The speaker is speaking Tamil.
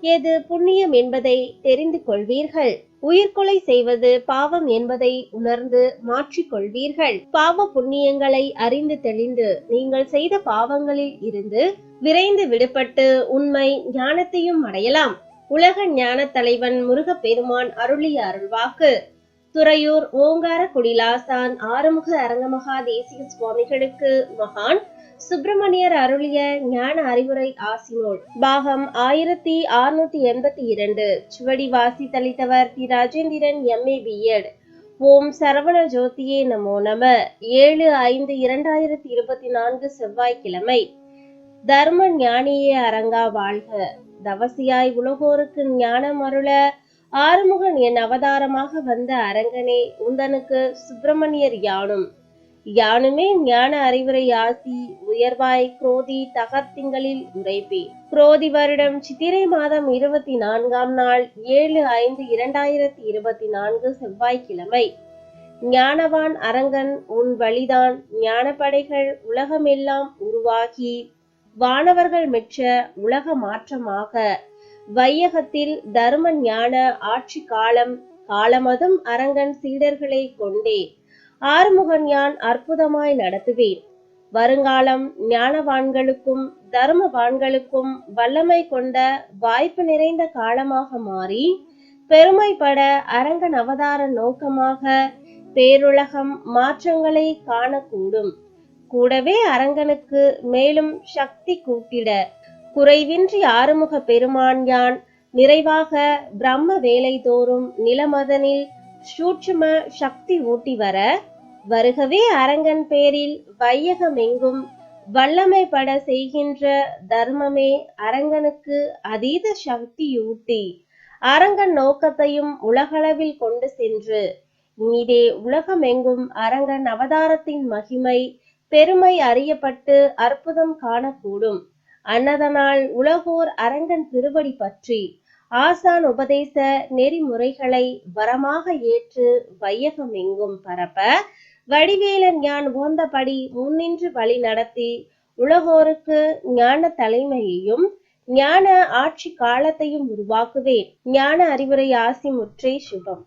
எது புண்ணியம் என்பதை தெரிந்து கொள்வீர்கள். உயிர்கொலை செய்வது பாவம் என்பதை உணர்ந்து மாற்றிக்கொள்வீர்கள் பாவ புண்ணியங்களை அறிந்து தெளிந்து நீங்கள் செய்த பாவங்களில் இருந்து விரைந்து விடுபட்டு உண்மை ஞானத்தையும் அடையலாம். உலக ஞான தலைவன் முருகப்பெருமான் அருளிய அருள்வாக்கு. துறையூர் ஓங்கார குடிலாசான் ஆறுமுக அரங்கமகா தேசிக சுவாமிகளுக்கு மகான் சுப்பிரமணியர் அருளிய ஞான அறிவுரை ஆசினோல். பாகம் ஆயிரத்தி அறுநூத்தி எண்பத்தி இரண்டு. சுவடி வாசி தளித்தவர் T Rajendran MA B Ed ஓம் சரவண ஜோதியே நமோ நம. ஏழு ஐந்து இரண்டாயிரத்தி இருபத்தி நான்கு செவ்வாய்க்கிழமை. தர்ம ஞானியே அரங்கா வாழ்க. தவசியாய் உலகோருக்கு ஞானம் அருள ஆறுமுகன் என் அவதாரமாக வந்த அரங்கனே உந்தனுக்கு சுப்பிரமணியர் யானும்? யானுமே ஞான அறிவுரை ஆசி உயர்வாய் குரோதி தகர்த்திங்களில் உரைப்பே குரோதி வருடம் சித்திரை மாதம் இருபத்தி நான்காம் நாள் ஏழு ஐந்து இரண்டாயிரத்தி இருபத்தி நான்கு செவ்வாய்க்கிழமை. ஞானவான் அரங்கன் உன் வழிதான் ஞானப்படைகள் உலகமெல்லாம் உருவாகி வானவர்கள் மெச்ச உலக மாற்றமாக வையகத்தில் தர்ம ஞான ஆட்சி காலம் காலமதும் அரங்கன் சீடர்களை கொண்டே ஆறுமுகன் யான் அற்புதமாய் நடத்துவேன். வருங்காலம் ஞானவான்களுக்கும் தர்மவான்களுக்கும் வல்லமை கொண்ட வாய்ப்பு நிறைந்த காலமாக மாறி பெருமைப்பட அரங்கன் அவதார நோக்கமாக பேருலகம் மாற்றங்களை காணக்கூடும். கூடவே அரங்கனுக்கு மேலும் சக்தி கூட்டிட குறைவின்றி ஆறுமுக பெருமான் யான். நிறைவாக பிரம்ம வேலை தோறும் நிலமதனில் சூட்சும சக்தி ஊட்டி வர வருகவே அரங்கன் பேரில் வையகமெங்கும் வல்லமை பட செய்கின்ற தர்மமே அரங்கனுக்கு அதீத சக்தியூட்டி அரங்கன் நோக்கத்தையும் உலகளவில் கொண்டு சென்று இனிதே உலகமெங்கும் அரங்கன் அவதாரத்தின் மகிமை பெருமை அறியப்பட்டு அற்புதம் காணக்கூடும். அன்னதனால் உலகோர் அரங்கன் திருவடி பற்றி ஆசான் உபதேச நெறிமுறைகளை வரமாக ஏற்று வையகமெங்கும் பரப்ப வடிவேலன் ஞான் ஓந்தபடி முன்னின்று வழி நடத்தி உலகோருக்கு ஞான தலைமையையும் ஞான ஆட்சி காலத்தையும் உருவாக்குவேன். ஞான அறிவுரை ஆசி முற்றே சுபம்.